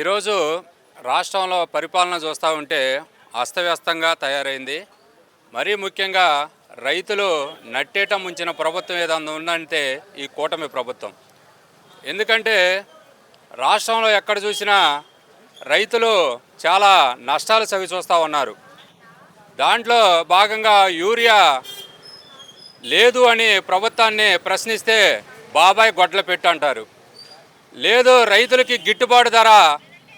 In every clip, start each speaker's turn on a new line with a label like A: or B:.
A: ఈరోజు రాష్ట్రంలో పరిపాలన చూస్తూ ఉంటే అస్తవ్యస్తంగా తయారైంది. మరీ ముఖ్యంగా రైతులు నట్టేట ముంచిన ప్రభుత్వం ఏదన్నా ఉందంటే ఈ కూటమి ప్రభుత్వం. ఎందుకంటే రాష్ట్రంలో ఎక్కడ చూసినా రైతులు చాలా నష్టాలు చవి చూస్తూ ఉన్నారు. దాంట్లో భాగంగా యూరియా లేదు అని ప్రభుత్వాన్ని ప్రశ్నిస్తే బాబాయ్ గొడ్ల పెట్టు అంటారు లేదు రైతులకి గిట్టుబాటు ధర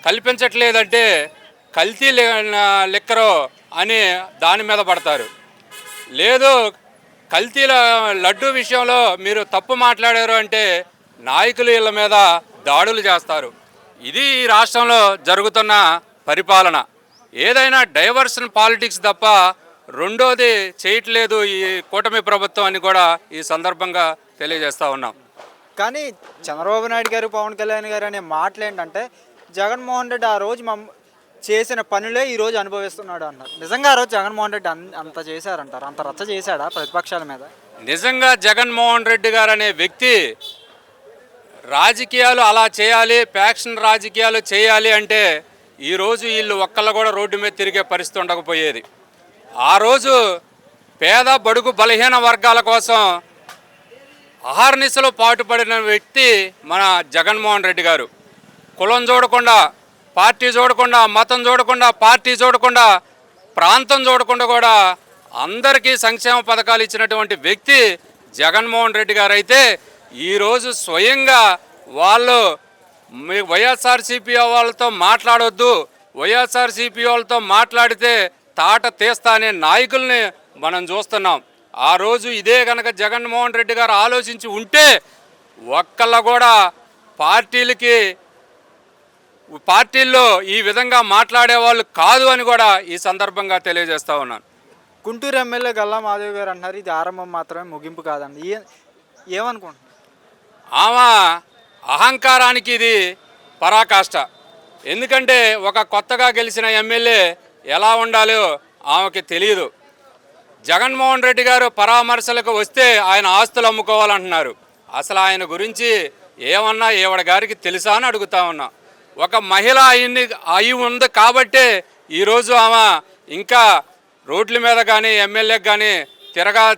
A: కల్పించట్లేదంటే కల్తీ లి- లిక్కరు అని దాని మీద పడతారు. లేదు కల్తీల లడ్డు విషయంలో మీరు తప్పు మాట్లాడారు అంటే నాయకులు ఇళ్ళ మీద దాడులు చేస్తారు. ఇది ఈ రాష్ట్రంలో జరుగుతున్న పరిపాలన. ఏదైనా డైవర్షన్ పాలిటిక్స్ తప్ప రెండోది చేయట్లేదు ఈ కూటమి ప్రభుత్వం అని కూడా ఈ సందర్భంగా తెలియజేస్తూ ఉన్నాం.
B: కానీ చంద్రబాబు నాయుడు గారు పవన్ కళ్యాణ్ గారు అనే మాటలు ఏంటంటే జగన్మోహన్ రెడ్డి ఆ రోజు మమ్ చేసిన పనులే ఈ రోజు అనుభవిస్తున్నాడు అన్నారు. నిజంగా ఆ రోజు జగన్మోహన్ రెడ్డి అంత చేశారంటారు? అంత రచ్చ చేశాడా ప్రతిపక్షాల మీద?
A: నిజంగా జగన్మోహన్ రెడ్డి గారు అనే వ్యక్తి రాజకీయాలు అలా చేయాలి ఫ్యాక్షన్ రాజకీయాలు చేయాలి అంటే ఈరోజు వీళ్ళు ఒక్కళ్ళు కూడా రోడ్డు మీద తిరిగే పరిస్థితి ఉండకపోయేది. ఆ రోజు పేద బడుగు బలహీన వర్గాల కోసం అహర్నిశలో పాటుపడిన వ్యక్తి మన జగన్మోహన్ రెడ్డి గారు. కులం చూడకుండా పార్టీ చూడకుండా మతం చూడకుండా పార్టీ చూడకుండా ప్రాంతం చూడకుండా కూడా అందరికీ సంక్షేమ పథకాలు ఇచ్చినటువంటి వ్యక్తి జగన్మోహన్ రెడ్డి గారు అయితే ఈరోజు స్వయంగా వాళ్ళు మీ వైఎస్ఆర్సీపీ వాళ్ళతో మాట్లాడొద్దు వైఎస్ఆర్సీపీ వాళ్ళతో మాట్లాడితే తాట తీస్తా అనే నాయకుల్ని మనం చూస్తున్నాం. ఆ రోజు ఇదే కనుక జగన్మోహన్ రెడ్డి గారు ఆలోచించి ఉంటే ఒక్కళ్ళ కూడా పార్టీలకి పార్టీల్లో ఈ విధంగా మాట్లాడే వాళ్ళు కాదు అని కూడా ఈ సందర్భంగా తెలియజేస్తా ఉన్నాను.
B: గుంటూరు ఎమ్మెల్యే గల్లా మాధవ్ గారు అంటున్నారు ఇది ఆరంభం మాత్రమే ముగింపు కాదండి. ఏ ఏమనుకుంటున్నారు?
A: ఆమె అహంకారానికి ఇది పరాకాష్ట. ఎందుకంటే ఒక కొత్తగా గెలిచిన ఎమ్మెల్యే ఎలా ఉండాలో ఆమెకి తెలియదు. జగన్మోహన్ రెడ్డి గారు పరామర్శలకు వస్తే ఆయన ఆస్తులు అమ్ముకోవాలంటున్నారు. అసలు ఆయన గురించి ఏమన్నా ఈవిడ గారికి తెలుసా అని అడుగుతా ఉన్నా. ఒక మహిళ అయింది అయి ఉంది కాబట్టే ఈరోజు ఆమె ఇంకా రోడ్ల మీద కానీ ఎమ్మెల్యేకి కానీ తిరగా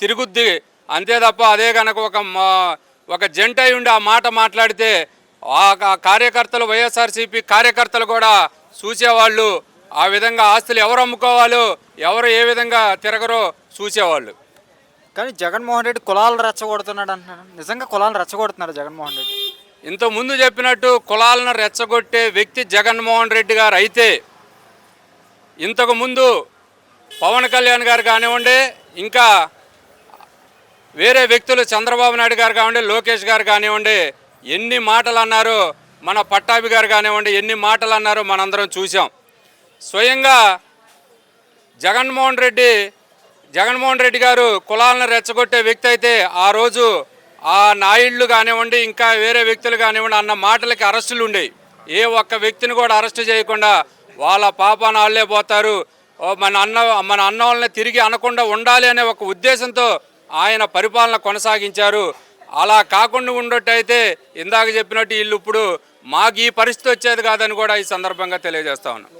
A: తిరుగుద్ది. అంతే తప్ప అదే కనుక ఒక మా- ఒక జంట అయి ఉండి ఆ మాట మాట్లాడితే ఆ కార్యకర్తలు వైఎస్ఆర్సీపీ కార్యకర్తలు కూడా చూసేవాళ్ళు. ఆ విధంగా ఆస్తులు ఎవరు అమ్ముకోవాలో ఎవరు ఏ విధంగా తిరగరో చూసేవాళ్ళు.
B: కానీ జగన్మోహన్ రెడ్డి కులాలు రెచ్చగొడుతున్నాడు అంటున్నాడు నిజంగా కులాలు రెచ్చగొడుతున్నాడు జగన్మోహన్ రెడ్డి.
A: ఇంతకుముందు చెప్పినట్టు కులాలను రెచ్చగొట్టే వ్యక్తి జగన్మోహన్ రెడ్డి గారు అయితే ఇంతకుముందు పవన్ కళ్యాణ్ గారు కానివ్వండి ఇంకా వేరే వ్యక్తులు చంద్రబాబు నాయుడు గారు కానివ్వండి లోకేష్ గారు కానివ్వండి ఎన్ని మాటలు అన్నారు మన పట్టాభి గారు కానివ్వండి ఎన్ని మాటలు అన్నారో మనందరం చూసాం స్వయంగా జగన్మోహన్ రెడ్డి జగన్మోహన్ రెడ్డి గారు కులాలను రెచ్చగొట్టే వ్యక్తి అయితే ఆ రోజు ఆ నాయుళ్ళు కానివ్వండి ఇంకా వేరే వ్యక్తులు కానివ్వండి అన్న మాటలకి అరెస్టులు ఉండేవి ఏ ఒక్క వ్యక్తిని కూడా అరెస్ట్ చేయకుండా వాళ్ళ పాపాన వాళ్ళే పోతారు. మన అన్న మన అన్న వాళ్ళని తిరిగి అనకుండా ఉండాలి అనే ఒక ఉద్దేశంతో ఆయన పరిపాలన కొనసాగించారు. అలా కాకుండా ఉండటైతే ఇందాక చెప్పినట్టు వీళ్ళు ఇప్పుడు మాకు ఈ పరిస్థితి వచ్చేది కాదని కూడా ఈ సందర్భంగా తెలియజేస్తా ఉన్నాం.